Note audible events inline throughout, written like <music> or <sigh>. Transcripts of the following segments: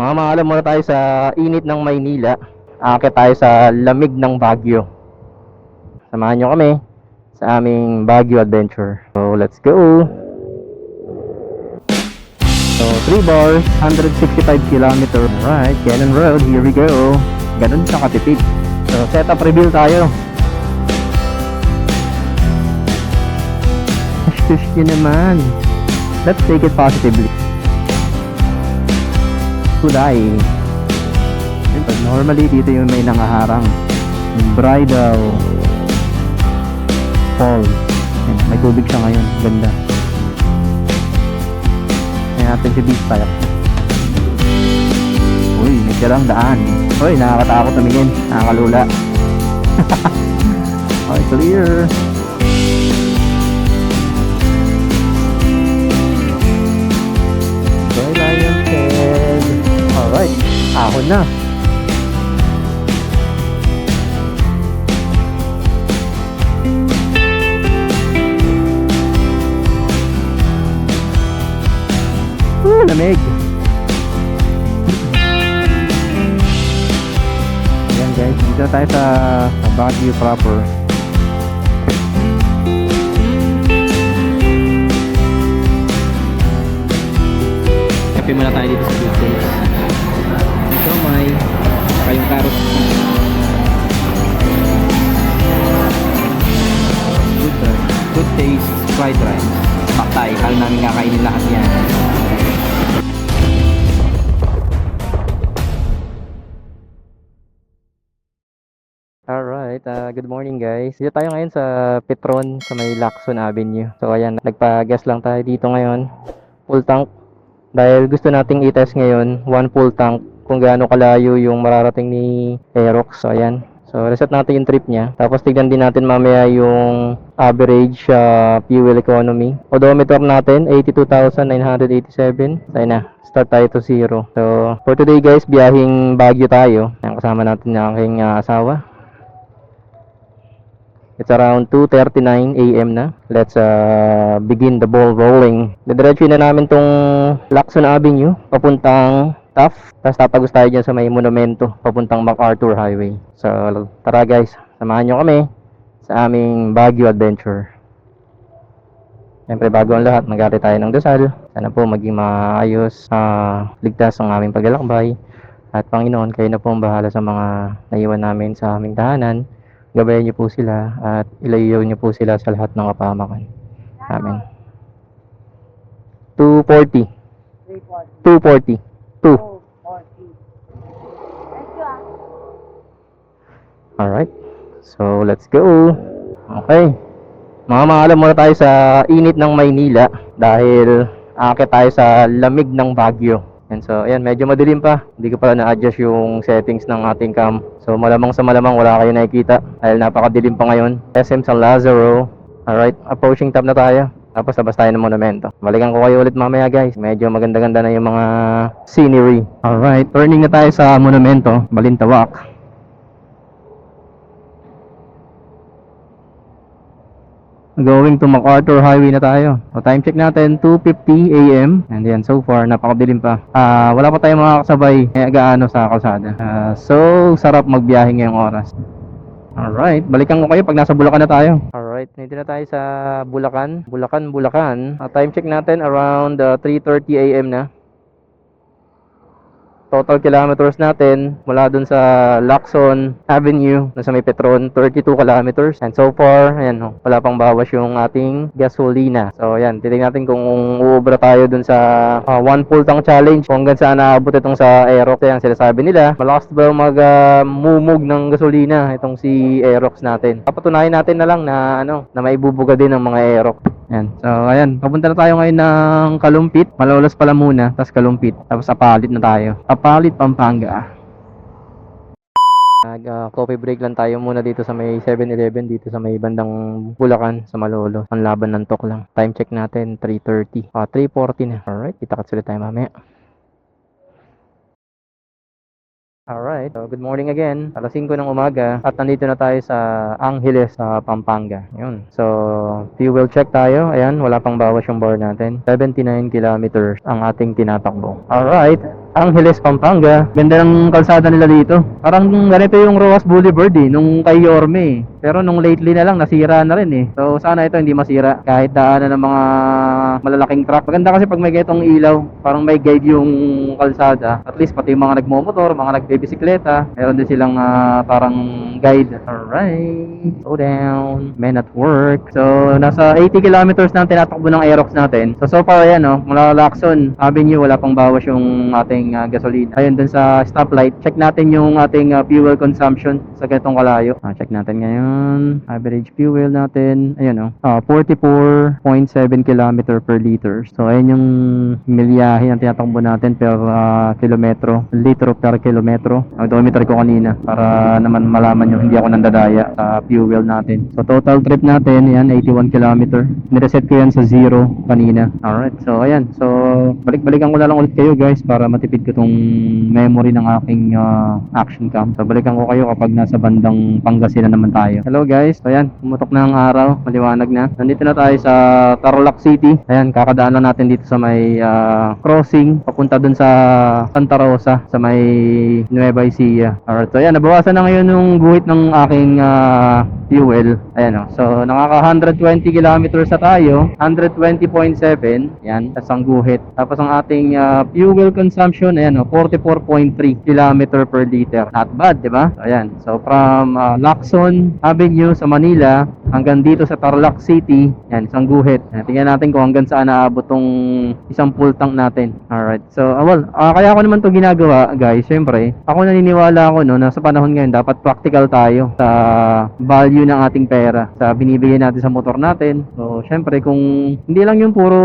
Mga maalam muna tayo sa init ng Maynila. Akit tayo sa lamig ng Baguio. Samahan nyo kami sa aming Baguio adventure. So, let's go! So, 3 bars, 165 kilometer. Right, Cannon Road, here we go. Ganun siya katipid. So, setup reveal tayo. Shush nyo naman. Let's take it positively. Kulay. Pag Normally, dito yung may nangaharang. Bridal Falls. Yun, May tubig siya ngayon. Ganda. Kaya natin si Beach tayo. Uy, may lang daan. Uy, nakakatakot tumingin. Nakakalula. <laughs> okay, clear. Na. Woo, lamig. Ayan guys, dito tayo sa, sa Baguio proper. Kape muna tayo dito sa Good Alright, uh, good morning guys. Dito tayo ngayon sa Petron sa may Lacson Avenue. So ayan, nagpa-guest lang tayo dito ngayon. Full tank. Dahil gusto nating i-test ngayon, one full tank kung gaano kalayo yung mararating ni Aerox. So ayan. So reset natin yung trip niya. Tapos tignan din natin mamaya yung average uh, fuel economy. Odometer natin 82,987. So ayan na. Start tayo to zero. So for today guys, biyahing Baguio tayo. Ayan, kasama natin yung aking uh, asawa. It's around 2.39 a.m. na. Let's uh, begin the ball rolling. Didiretso na namin tong Lacson Avenue, papuntang Taft. Tapos tatagos tayo dyan sa may monumento, papuntang MacArthur Highway. So, tara guys, samahan nyo kami sa aming Baguio adventure. Siyempre, bago ang lahat, mag tayo ng dasal. Sana po maging maayos, ah, ligtas ang aming paglalakbay. At Panginoon, kayo na po ang bahala sa mga naiwan namin sa aming tahanan gabayan niyo po sila at ilayo niyo po sila sa lahat ng kapamakan. Amen. 240. 240. 2. Alright. So, let's go. Okay. Mga maalam muna tayo sa init ng Maynila dahil akit tayo sa lamig ng Baguio. And so, ayan, medyo madilim pa. Hindi ko pala na-adjust yung settings ng ating cam. So, malamang sa malamang wala kayo nakikita dahil napakadilim pa ngayon. SM San Lazaro. Alright, approaching top na tayo. Tapos labas tayo ng monumento. Balikan ko kayo ulit mamaya guys. Medyo maganda-ganda na yung mga scenery. Alright, turning na tayo sa monumento. Balintawak. Going to MacArthur Highway na tayo. So time check natin 2:50 AM. And yan so far napakadilim pa. Ah, wala pa tayong makakasabay kaya gaano sa kalsada. Ah, so sarap magbiyahe ngayong oras. Alright, balikan ko kayo pag nasa Bulacan na tayo. Alright, nandito na tayo sa Bulacan. Bulacan, Bulacan. Ah, time check natin around ah, 3:30 AM na. Total kilometers natin mula dun sa Lacson Avenue na sa may Petron, 32 kilometers. And so far, ayan, oh, wala pang bawas yung ating gasolina. So, ayan, titignan natin kung uubra tayo dun sa ah, one full tank challenge. Kung hanggang saan naabot itong sa Aerox. Ayan, sinasabi nila, malakas ba mag-mumug ng gasolina itong si Aerox natin. Papatunayan natin na lang na, ano, na maibubuga din ng mga Aerox. Ayan. So, ayan. Papunta na tayo ngayon ng Kalumpit. Malolos pala muna, tapos Kalumpit. Tapos Apalit na tayo. Apalit, Pampanga. Nag ah, coffee break lang tayo muna dito sa may 7-Eleven dito sa may bandang Bulacan sa Malolo. Ang laban ng tok lang. Time check natin 3:30. Ah 3:40 na. Alright, kita-kits ulit tayo mamaya. Alright, so good morning again. Alas 5 ng umaga at nandito na tayo sa Angeles sa Pampanga. Yun. So, fuel check tayo. Ayan, wala pang bawas yung bar natin. 79 kilometers ang ating tinatakbo. Alright, Angeles, Pampanga. Ganda ng kalsada nila dito. Parang ganito yung Roas Boulevard eh, nung kay Yorme eh. Pero nung lately na lang, nasira na rin eh. So sana ito hindi masira. Kahit daanan ng mga malalaking truck. Maganda kasi pag may ganitong ilaw, parang may guide yung kalsada. At least pati yung mga nagmomotor, mga nagbibisikleta, meron din silang ah, parang guide. Alright, slow down, men at work. So nasa 80 kilometers na tinatakbo ng Aerox natin. So so far ayan oh, mula Lacson Avenue, wala pang bawas yung ating ah, gasolina. Ayun dun sa stoplight, check natin yung ating ah, fuel consumption sa ganitong kalayo. Ah, check natin ngayon. Average fuel natin, ayun oh, ah, 44.7 kilometer per liter. So ayun yung milyahe ang tinatakbo natin per ah, kilometro, litro per kilometro. Ang odometer ko kanina para naman malaman nyo hindi ako nandadaya sa fuel natin. So total trip natin, yan 81 kilometer. Nireset ko yan sa zero kanina. Alright, so ayan. So balik-balikan ko na lang ulit kayo guys para matipid ko tong memory ng aking ah, action cam. So balikan ko kayo kapag nasa bandang Pangasinan naman tayo. Hello guys, so ayan, pumutok na ang araw, maliwanag na. Nandito na tayo sa Tarlac City. Ayan, kakadaan lang natin dito sa may ah, crossing papunta dun sa Santa Rosa sa may Nueva Ecija. Alright, so ayan, nabawasan na ngayon yung guhit ng aking ah, fuel. Ayan o. So, nakaka 120 kilometers na tayo. 120.7. Yan. Tapos ang guhit. Tapos ang ating ah, fuel consumption, ayan o. 44.3 kilometer per liter. Not bad, di ba? So, ayan. So, from ah, Lacson Avenue sa Manila hanggang dito sa Tarlac City. Yan, isang guhit. Ayan, tingnan natin kung hanggang saan naabot tong isang full tank natin. Alright. So, ah, well, ah, kaya ako naman to ginagawa, guys. Siyempre, ako naniniwala ako no, na sa panahon ngayon, dapat practical tayo sa value ng ating pera. Sa binibigay natin sa motor natin. So, siyempre, kung hindi lang yung puro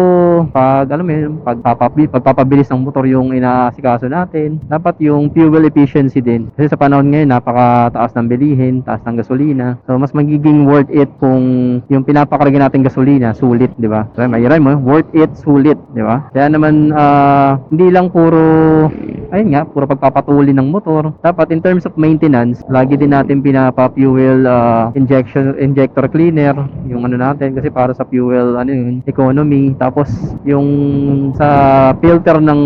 pag, alam mo yun, pagpapabi, pagpapabilis ng motor yung inaasikaso natin, dapat yung fuel efficiency din. Kasi sa panahon ngayon, napakataas ng bilihin, taas ng gasolina. So, mas magiging worth it kung yung pinapakarga natin gasolina, sulit, di ba? So, may rhyme mo, worth it, sulit, di ba? Kaya naman, ah, hindi lang puro, ayun nga, puro pagpapatuli ng motor. Dapat in terms of maintenance, lagi din natin pinapa-fuel ah, injection, injector cleaner, yung ano natin, kasi para sa fuel, ano yun, economy. Tapos, yung sa filter ng,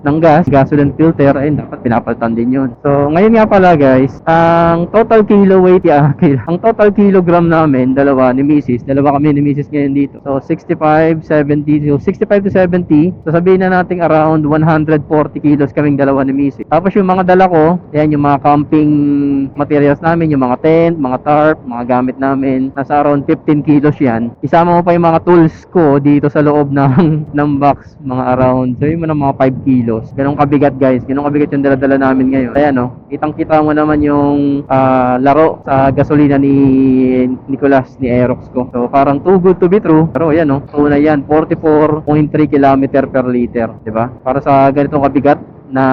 ng gas, gasoline filter, ayun, dapat pinapalitan din yun. So, ngayon nga pala guys, ang total kilo weight, yeah, <laughs> kil- ang total kilogram namin, dalawa ni Mrs. Dalawa kami ni Mrs. ngayon dito. So, 65, 70, so 65 to 70. So, sabihin na natin around 140 kilos kaming dalawa ni Mrs. Tapos yung mga dala ko, yan yung mga camping materials namin, yung mga tent, mga tarp, mga gamit namin. Nasa around 15 kilos yan. Isama mo pa yung mga tools ko dito sa loob ng, <laughs> ng box, mga around, sabihin mo na mga 5 kilos. Ganong kabigat guys, ganong kabigat yung dala-dala namin ngayon. Kaya no, kitang-kita mo naman yung ah, laro sa gasolina ni Nicolas ni Aerox ko. So parang too good to be true. Pero yan no, una yan, 44.3 km per liter, ba? Para sa ganitong kabigat na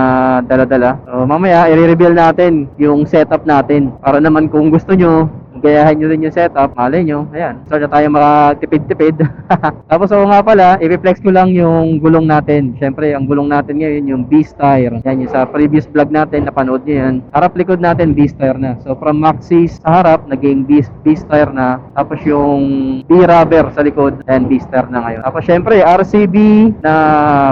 dala-dala. So mamaya i-reveal natin yung setup natin para naman kung gusto nyo gayahin nyo rin yung setup, malay nyo, ayan, start na tayo makatipid-tipid. <laughs> Tapos ako nga pala, i-flex ko lang yung gulong natin. Siyempre, ang gulong natin ngayon, yung Beast Tire. Yan, yung sa previous vlog natin, napanood nyo yan. Harap likod natin, Beast Tire na. So, from Maxis sa harap, naging Beast, Beast Tire na. Tapos yung B-Rubber sa likod, and Beast Tire na ngayon. Tapos, syempre, RCB na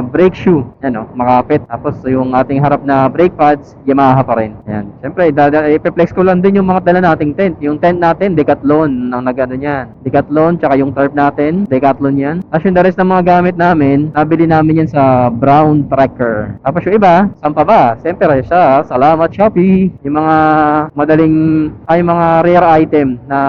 brake shoe. Yan, o, makapit. Tapos, yung ating harap na brake pads, Yamaha pa rin. Yan. Siyempre, i-flex ko lang din yung mga dala nating tent. Yung tent natin, Decathlon, ang nagano niyan. Decathlon, tsaka yung tarp natin, Decathlon yan. Tapos yung the rest ng mga gamit namin, nabili namin yan sa Brown Tracker. Tapos yung iba, saan pa ba? Siyempre siya, salamat Shopee. Yung mga madaling, ay mga rare item na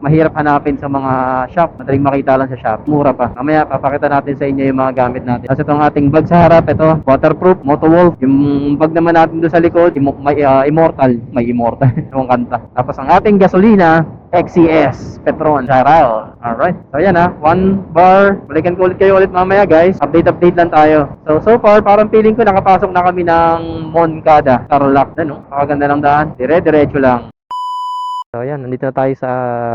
mahirap hanapin sa mga shop. Madaling makita lang sa shop. Mura pa. Mamaya, papakita natin sa inyo yung mga gamit natin. Tapos itong ating bag sa harap, ito, waterproof, Motowolf. Yung bag naman natin doon sa likod, may, ah, immortal. May immortal. <laughs> yung kanta. Tapos ang ating gasolina, XCS Petron Charal. Alright. So yan ha. One bar. Balikan ko ulit kayo ulit mamaya guys. Update update lang tayo. So so far parang feeling ko nakapasok na kami ng Moncada. Tarlac. Ano? Pakaganda ng daan. Dire-diretso lang. So ayan, nandito na tayo sa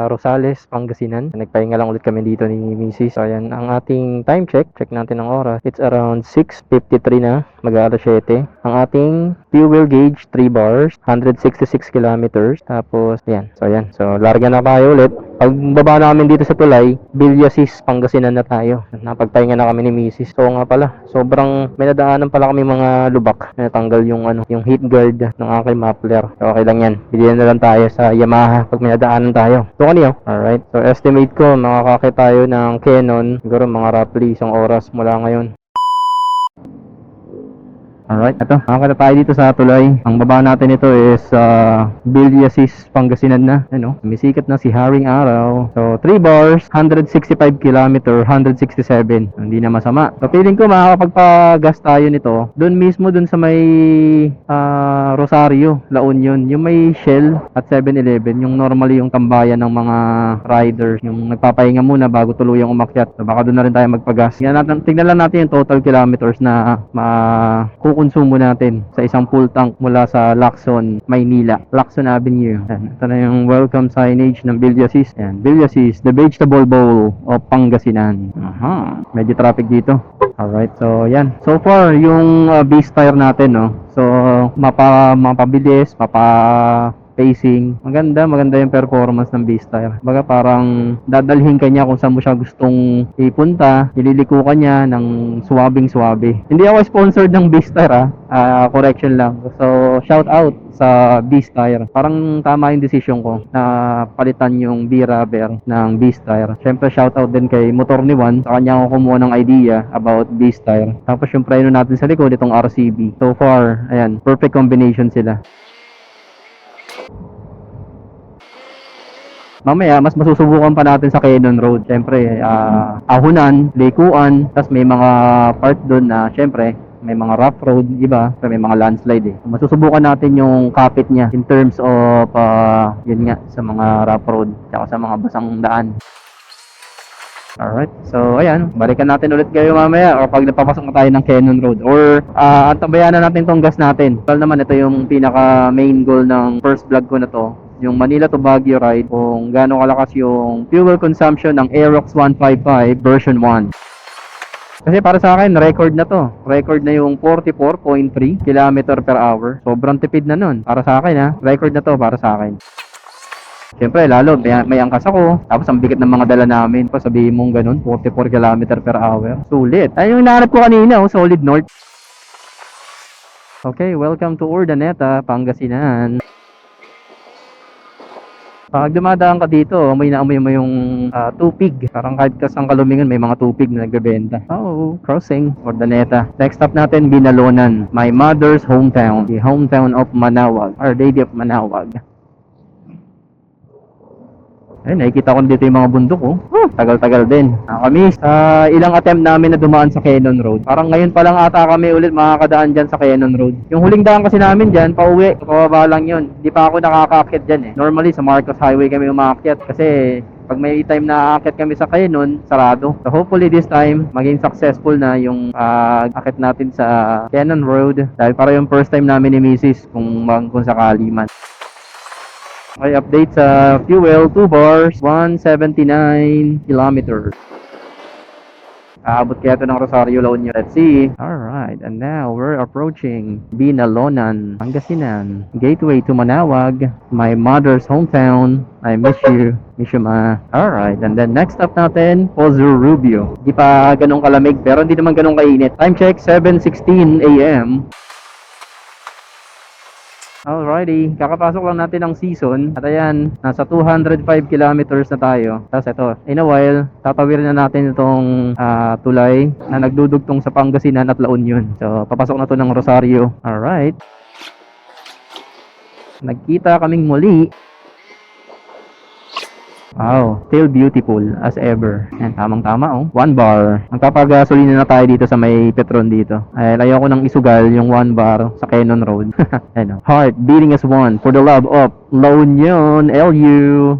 Rosales, Pangasinan. Nagpahinga lang ulit kami dito ni Mrs. So ayan, ang ating time check, check natin ang oras. It's around 6.53 na, mag-aalas 7. Ang ating fuel gauge, 3 bars, 166 kilometers. Tapos, ayan, so ayan. So larga na tayo ulit. Pag baba namin dito sa tulay, Villasis, Pangasinan na tayo. Napagpahinga na kami ni Mrs. So nga pala, sobrang may nadaanan pala kami mga lubak. Natanggal yung ano, yung heat guard ng aking muffler. So okay lang yan. Bilhin na lang tayo sa Yamaha pag may nadaanan tayo. So kanyo? Alright. So estimate ko, makakakit tayo ng Canon. Siguro mga roughly isang oras mula ngayon. Alright, ito. Nakakita tayo dito sa tulay. Ang baba natin ito is uh, Villasis, Pangasinan na. Ano? Misikat na si Haring Araw. So, 3 bars, 165 km, 167. Hindi na masama. So, feeling ko makakapagpa-gas tayo nito. Doon mismo, doon sa may ah, Rosario, La Union. Yung may Shell at 7-Eleven. Yung normally yung tambayan ng mga riders. Yung nagpapahinga muna bago tuluyang umakyat. So, baka doon na rin tayo magpa-gas. Tingnan, natin, tingnan lang natin yung total kilometers na makukonsumo natin sa isang full tank mula sa Lacson, Maynila. Lacson Avenue. Yan. Ito na yung welcome signage ng Villasis. Yan. Villasis, the vegetable bowl of Pangasinan. Aha. Medyo traffic dito. Alright, so yan. So far, yung uh, base tire natin, no? So, mapa, mapabilis, mapa pacing. Maganda, maganda yung performance ng tire. Baga parang dadalhin ka niya kung saan mo siya gustong ipunta, ililiko ka niya ng suwabing suwabe. Hindi ako sponsored ng tire ah. Ah, correction lang. So, shout out sa Tire. Parang tama yung decision ko na palitan yung B-rubber ng Tire. Siyempre, shout out din kay Motor ni Juan. Sa kanya ako kumuha ng idea about Tire. Tapos yung preno natin sa likod, itong RCB. So far, ayan, perfect combination sila. Mamaya, mas masusubukan pa natin sa Cannon Road. Siyempre, ah, ahunan, likuan, tapos may mga part doon na, siyempre, may mga rough road, iba, pero may mga landslide eh. Masusubukan natin yung kapit niya in terms of, ah, yun nga, sa mga rough road, tsaka sa mga basang daan. Alright, so ayan, balikan natin ulit kayo mamaya or pag napapasok na tayo ng Cannon Road or uh, antabayan na natin tong gas natin. Well naman, ito yung pinaka main goal ng first vlog ko na to yung Manila to Baguio ride kung gaano kalakas yung fuel consumption ng Aerox 155 version 1. Kasi para sa akin, record na to. Record na yung 44.3 km per hour. Sobrang tipid na nun. Para sa akin ha. Record na to para sa akin. Siyempre, lalo, may, may angkas ako. Tapos ang bigat ng mga dala namin. Pa sabihin mong ganun, 44 km per hour. Sulit. Ay, yung hinahanap ko kanina, oh, solid north. Okay, welcome to Urdaneta, Pangasinan. Pag dumadaan ka dito, amoy na amoy mo yung ah, tupig. Parang kahit ka saan ka lumingon, may mga tupig na nagbebenta. Oh, crossing. Ordaneta. Next stop natin, Binalonan. My mother's hometown. The hometown of Manawag. Our Lady of Manawag. Ay, nakikita ko dito yung mga bundok, oh. Huh, tagal-tagal din. Ah, kami, sa ilang attempt namin na dumaan sa Cannon Road. Parang ngayon pa lang ata kami ulit makakadaan dyan sa Cannon Road. Yung huling daan kasi namin dyan, pauwi, pababa lang yun. Hindi pa ako nakakakit dyan eh. Normally, sa Marcos Highway kami umakyat kasi pag may time na aakyat kami sa Cannon, sarado. So hopefully this time, maging successful na yung uh, akit natin sa Cannon Road. Dahil para yung first time namin ni Mrs. kung, kung sakali man. Okay, update sa fuel, 2 bars, 179 kilometers. Aabot kaya ito ng Rosario, La Union. Let's see. Alright, and now we're approaching Binalonan, Pangasinan. Gateway to Manawag, my mother's hometown. I miss you. Miss you, ma. Alright, and then next up natin, Pozo Rubio. Di pa ganun kalamig, pero hindi naman ganun kainit. Time check, 7.16 a.m. Alrighty, kakapasok lang natin ng season at ayan, nasa 205 kilometers na tayo. Tapos ito, in a while, tatawirin na natin itong ah, tulay na nagdudugtong sa Pangasinan at La Union. So, papasok na to ng Rosario. Alright. Nagkita kaming muli. Wow, still beautiful as ever. Yan, tamang-tama oh. One bar. Magpapagasolina na tayo dito sa may Petron dito. Ay, layo ko ng isugal yung one bar sa Cannon Road. <laughs> Ayan oh. Heart beating as one for the love of La Union, LU.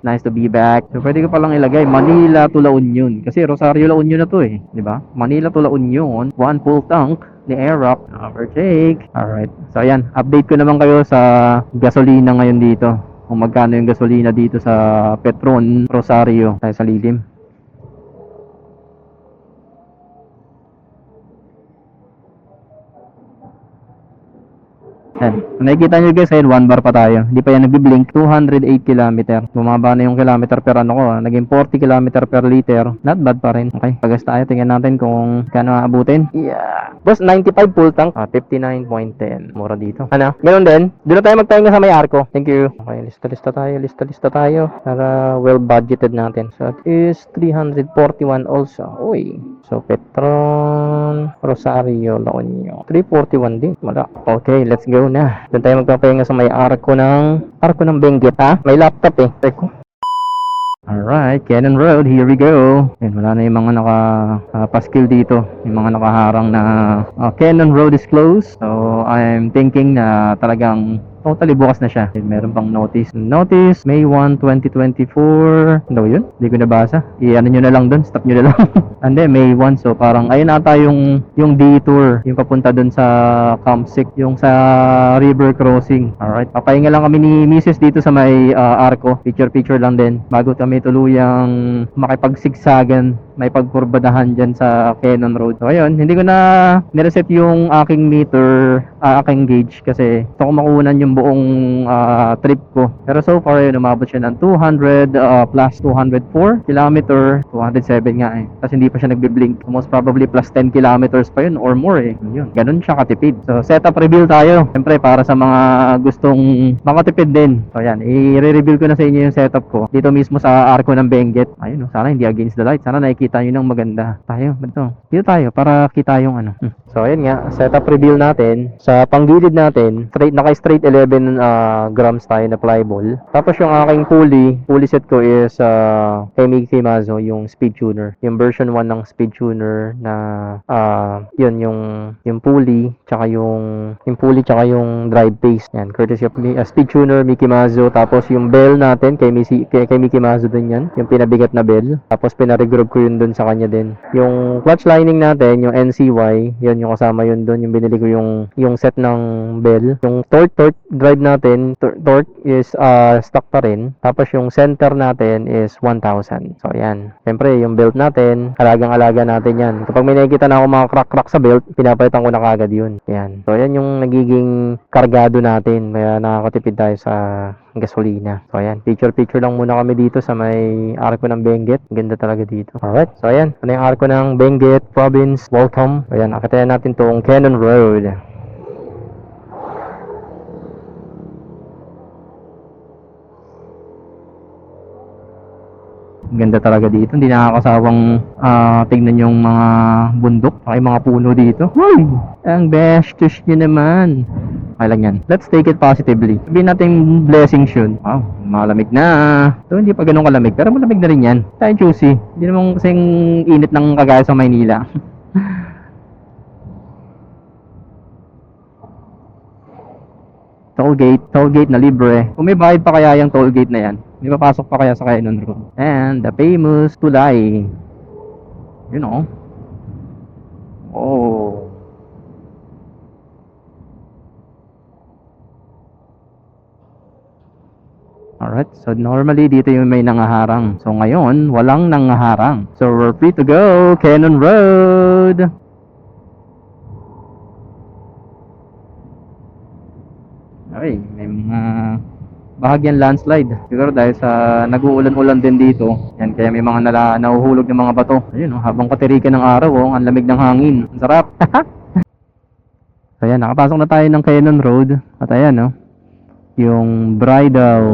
Nice to be back. So, pwede ko palang ilagay Manila to La Union. Kasi Rosario La Union na to eh. Ba? Manila to La Union. One full tank ni Aerox. Overtake. Alright. So, ayan. Update ko naman kayo sa gasolina ngayon dito. Kung magkano yung gasolina dito sa Petron Rosario. Tayo sa lilim. Yan. Nakikita nyo guys, ayun, 1 bar pa tayo. Hindi pa yan nagbi-blink. 208 km. Bumaba na yung kilometer per ano ko. ah. Naging 40 km per liter. Not bad pa rin. Okay, pagas tayo. Tingnan natin kung kano aabutin. Yeah. Boss, 95 full tank. Ah, 59.10. Mura dito. Ano? Ganun din. Doon na tayo magtahinga sa may arko. Thank you. Okay, lista-lista tayo. Lista-lista tayo. Para well budgeted natin. So, it is 341 also. Uy. So, Petron, Rosario, La Union. 341 din. Wala. Okay, let's go na. Doon tayo magpapahinga sa may arko ng... Arko ng Benguet, ha? May laptop eh. Teko. Alright, Cannon Road, here we go. Yan, wala na yung mga naka ah, paskil dito. Yung mga nakaharang na ah, Cannon Road is closed. So, I'm thinking na talagang totally bukas na siya. Meron pang notice. Notice, May 1, 2024. Ano yun? Hindi ko nabasa. I-ano nyo na lang dun, stop nyo na lang. <laughs> Hindi, May 1. So, parang ayun ata yung, yung detour. Yung papunta dun sa Camp 6. Yung sa river crossing. Alright. Papahinga lang kami ni Mrs. dito sa may ah, arko. Picture-picture lang din. Bago kami tuluyang makipagsigsagan. May pagkurbadahan dyan sa Cannon Road. So, ayun. Hindi ko na nireset yung aking meter, ah, aking gauge. Kasi gusto ko makunan yung buong ah, trip ko. Pero so far, yun, umabot siya ng 200 ah, plus 204 kilometer. 207 nga eh. Kasi hindi pa siya nagbe-blink. Most probably plus 10 kilometers pa yun or more eh. Yun. Ganun siya katipid. So, setup reveal tayo. Siyempre, para sa mga gustong makatipid din. So, yan. I-reveal ko na sa inyo yung setup ko. Dito mismo sa arko ng Benguet. Ayun, oh, sana hindi against the light. Sana nakikita nyo ng maganda. Tayo, dito. Dito tayo para kita yung ano. Hmm. So, ayun nga. Setup reveal natin. Sa panggilid natin, straight, naka-straight 11 ah, grams tayo na flyball. Tapos yung aking pulley, pulley set ko is uh, kay Mickey Mazo, yung speed tuner. Yung version 1 ng speed tuner na ah, yun, yung yung pulley, tsaka yung yung pulley, tsaka yung drive pace. Yan, courtesy of ah, speed tuner, Mickey Mazo. Tapos yung bell natin, kay, Missy, kay, kay Mickey Mazo din yan. Yung pinabigat na bell. Tapos pinaregroup ko yun dun sa kanya din. Yung clutch lining natin, yung NCY, yun yung kasama yun dun. Yung binili ko yung, yung set ng bell. Yung torque, torque drive natin, tor- torque is ah, stock pa rin. Tapos yung center natin is 1,000. So, yan. Siyempre, yung belt natin, alagang-alaga natin yan. Kapag may nakikita na ako mga crack-crack sa belt, pinapalitan ko na kagad yun. Yan. So, yan yung nagiging kargado natin. Kaya nakakatipid tayo sa gasolina. So, ayan. Picture-picture lang muna kami dito sa may arko ng Benguet. Ganda talaga dito. Alright. So, ayan. Ano yung arko ng Benguet Province. Welcome. So, ayan. Akatayan natin tong Cannon Road. Ganda talaga dito. Hindi nakakasawang ah, tignan yung mga bundok. Ay mga puno dito. Uy! Ang bestos nyo naman. Okay lang yan. Let's take it positively. Sabihin natin blessings yun. Wow, malamig na. So, hindi pa ganun kalamig. Pero malamig na rin yan. Tayo juicy. Hindi naman kasing init ng kagaya sa Maynila. <laughs> toll gate, toll gate na libre. Kung may bayad pa kaya yung toll gate na yan, may papasok pa kaya sa Cannon Road. And the famous tulay. You know. Oh. Alright, so normally dito yung may nangaharang. So ngayon, walang nangaharang. So we're free to go, Cannon Road! Ay, may mga bahagyan landslide. Siguro dahil sa nag-uulan-ulan din dito. Yan, kaya may mga nala, nahuhulog ng mga bato. Ayun, oh, habang katirikan ng araw, oh, ang lamig ng hangin. Ang sarap. <laughs> so, ayan, nakapasok na tayo ng Cannon Road. At ayan, oh, yung Bridal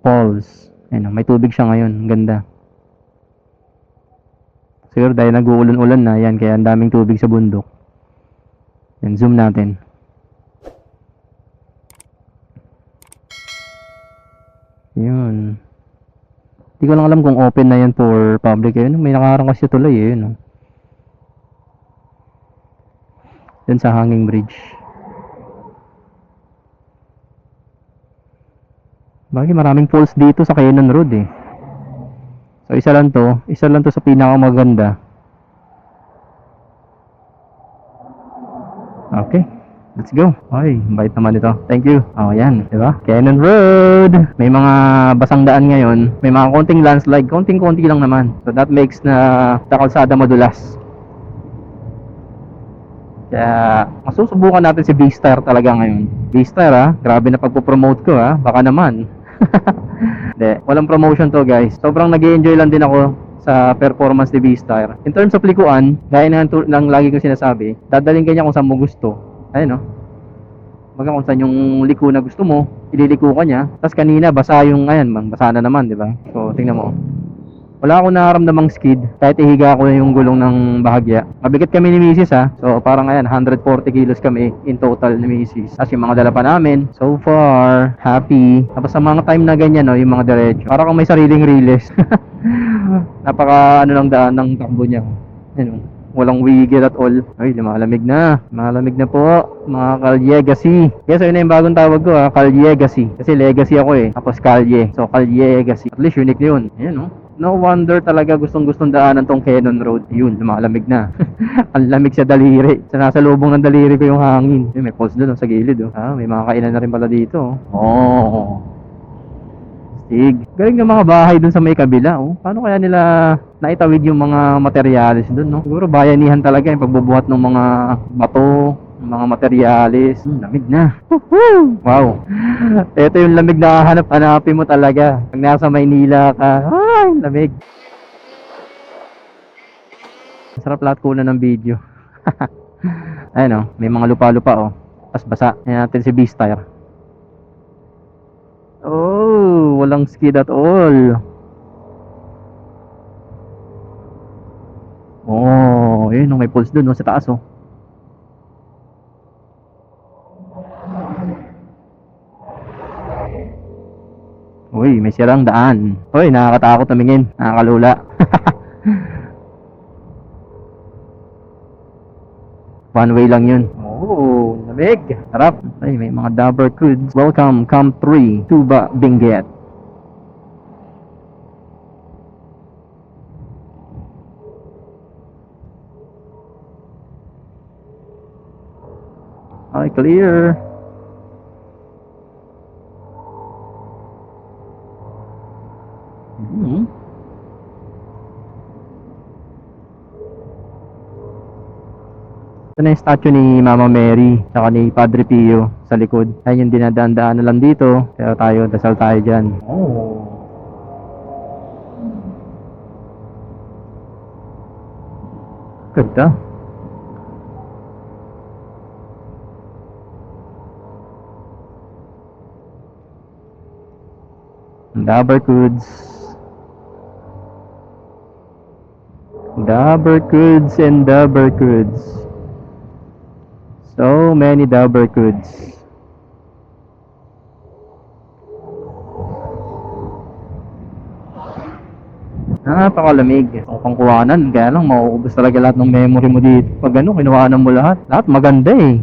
Falls. Ayun, oh, may tubig siya ngayon. Ganda. Siguro dahil nag-uulan-ulan na, yan, kaya ang daming tubig sa bundok. Yan, zoom natin. Yun. Hindi ko lang alam kung open na yan for public. Ayun, may nakaharang kasi tuloy eh. Yun, oh. Dun sa hanging bridge. Bagay maraming falls dito sa Cannon Road eh. So isa lang to, isa lang to sa pinakamaganda. Okay. Let's go. Ay, bait naman ito. Thank you. Oh, yan. Di ba? Cannon Road. May mga basang daan ngayon. May mga konting landslide. Konting-konti lang naman. So that makes na sa kalsada madulas. Kaya, masusubukan natin si B-Star talaga ngayon. B-Star ha, grabe na pagpo-promote ko ha, baka naman. <laughs> Hindi, walang promotion to guys. Sobrang nag enjoy lang din ako sa performance ni B-Star. In terms of likuan, gaya na ng lang lagi kong sinasabi, dadalhin kanya kung saan mo gusto. Ayun no. Baga kung saan yung liko na gusto mo, ililiko ka niya. Tapos kanina, basa yung, ayan, bang, basa na naman, di ba? So, tingnan mo. Wala akong nararamdamang skid kahit ihiga ko yung gulong ng bahagya. Mabigat kami ni Mrs. ha. So parang ayan, 140 kilos kami in total ni Mrs. As yung mga dala pa namin. So far, happy. Tapos sa mga time na ganyan, no, yung mga diretso. Para kang may sariling riles. <laughs> Napaka ano lang daan ng takbo niya. Yan, oh. walang wiggle at all. Ay, lumalamig na. Malamig na po, mga Callegacy. Yes, ayun na yung bagong tawag ko ha, Callegacy. Kasi legacy ako eh. Tapos Calye. So, Callegacy. At least unique yun. Ayan oh. No wonder talaga gustong gustong daanan tong Cannon Road. Yun, lumalamig na. <laughs> Ang lamig sa daliri. Sa nasa lubong ng daliri ko yung hangin. Yun, may pulse doon oh, sa gilid. Oh. Ah, may mga kainan na rin pala dito. Oh. Oh. Galing ng mga bahay dun sa may kabila. Oh. Paano kaya nila naitawid yung mga materialis dun? No? Siguro bayanihan talaga yung pagbubuhat ng mga bato, mga materialis. Hmm, lamig na. Woohoo! Wow. Ito yung lamig na hanap hanapin mo talaga. Pag nasa Maynila ka, ay, lamig. Sarap lahat kunan ng video. <laughs> Ayun oh, may mga lupa-lupa oh. Tapos basa. Ayan natin si Beastar. Oh, walang skid at all. Oh, ayun oh, may pulse dun oh, sa taas oh. Uy, may sirang daan. Uy, nakakatakot tumingin. Nakakalula. <laughs> One way lang yun. Oh, lamig. Sarap. Ay, may mga dabber goods. Welcome, Camp 3, Tuba, Benguet. Ay, clear. Na yung statue ni Mama Mary saka ni Padre Pio sa likod. Ayun yung dinadaan-daan na lang dito. Kaya tayo, dasal tayo dyan. Oh. Ganda. Dabber goods and dabber goods. So many dabber goods. Napakalamig. O pang kuhanan, kaya lang mauubos talaga lahat ng memory mo dito. Pag ano, kinuhanan mo lahat. Lahat maganda eh.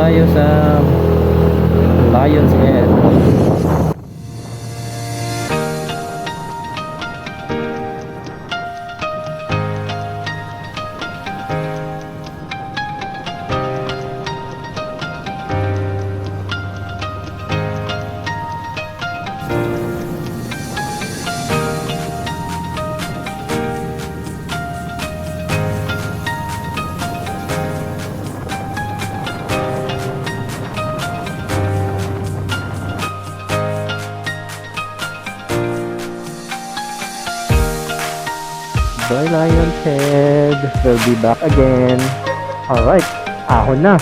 Tayo sa We'll be back again. Alright, ahon na.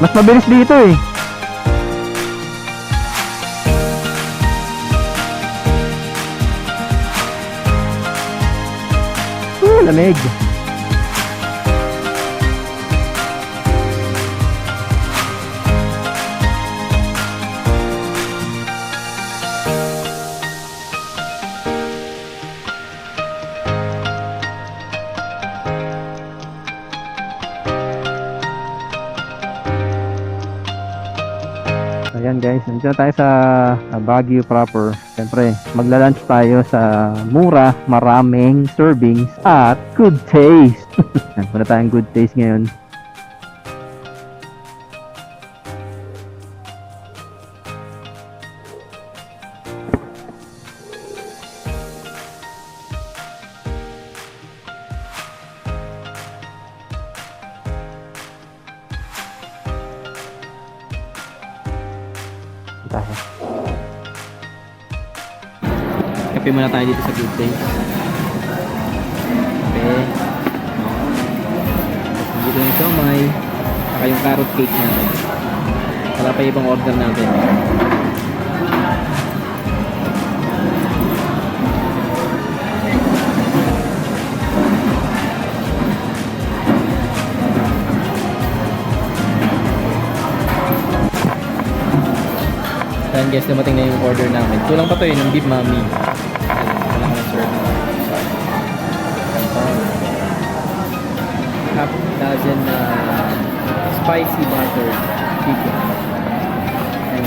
Mas mabilis dito eh. Uh, lamig. Nandiyan tayo sa uh, Baguio proper. Siyempre, magla-lunch tayo sa mura, maraming servings at good taste. <laughs> Muna tayong good taste ngayon. Tayo. Kape muna tayo dito sa good taste. Kape. Tapos dito yung siomay. Saka yung carrot cake natin. Wala pa ibang order natin. Ayan guys, dumating na yung order namin. Kulang pa to yun, yung beef mami. Wala ka serve. Half dozen na spicy butter chicken. And.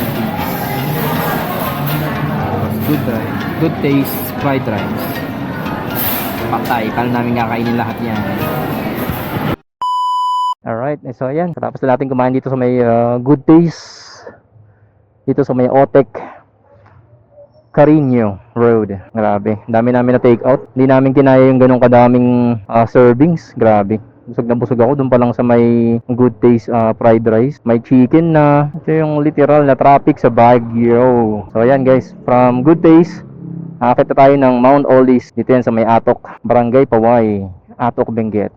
Good rice. Good taste fried rice. Patay. Kala namin kakainin lahat yan. Alright, eh, so ayan. Tapos na natin kumain dito sa may uh, good taste dito sa may Otec Carino Road. Grabe. Dami namin na take out. Hindi namin kinaya yung ganong kadaming ah, servings. Grabe. Busog na busog ako doon pa lang sa may good taste ah, fried rice. May chicken na. Ito yung literal na traffic sa Baguio. So ayan guys, from good taste, akit tayo ng Mount Olis. Dito yan sa may Atok, Barangay Paway, Atok, Benguet.